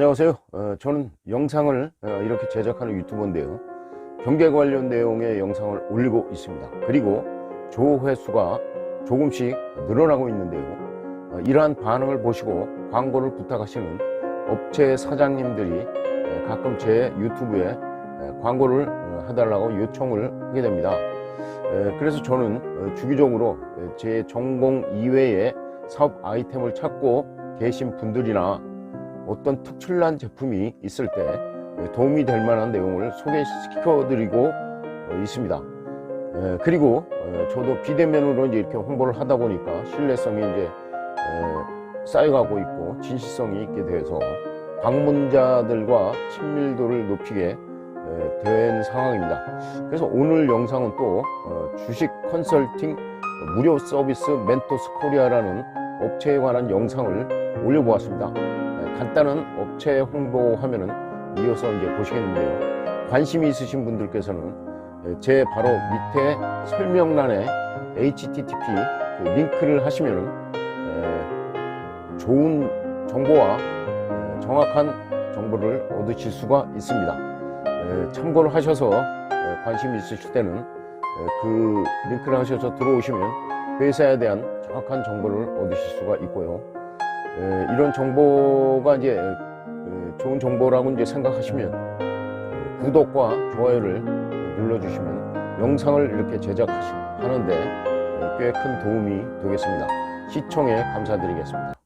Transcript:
안녕하세요. 어, 저는 영상을 어, 이렇게 제작하는 유튜버인데요. 경제 관련 내용의 영상을 올리고 있습니다. 그리고 조회수가 조금씩 늘어나고 있는데요. 어, 이러한 반응을 보시고 광고를 부탁하시는 업체 사장님들이 어, 가끔 제 유튜브에 에, 광고를 어, 해달라고 요청을 하게 됩니다. 에, 그래서 저는 어, 주기적으로 에, 제 전공 이외의 사업 아이템을 찾고 계신 분들이나 어떤 특출난 제품이 있을 때 도움이 될 만한 내용을 소개시켜 드리고 있습니다. 에, 그리고 어, 저도 비대면으로 이렇게 홍보를 하다 보니까 신뢰성이 이제 에, 쌓여가고 있고 진실성이 있게 돼서 방문자들과 친밀도를 높이게 에, 된 상황입니다. 그래서 오늘 영상은 또 어, 주식 컨설팅 무료 서비스 멘토스 코리아라는 업체에 관한 영상을 올려보았습니다. 네, 간단한 업체 홍보 화면은 이어서 이제 보시겠는데요. 관심이 있으신 분들께서는 예, 제 바로 밑에 설명란에 http 그 링크를 하시면은 에, 좋은 정보와 에, 정확한 정보를 얻으실 수가 있습니다. 에, 참고를 하셔서 에, 관심 있으실 때는 에, 그 링크를 하셔서 들어오시면 회사에 대한 정확한 정보를 얻으실 수가 있고요. 에, 이런 정보가 이제 에, 좋은 정보라고 이제 생각하시면 에, 구독과 좋아요를 눌러주시면 영상을 이렇게 제작하는데 꽤 큰 도움이 되겠습니다. 시청에 감사드리겠습니다.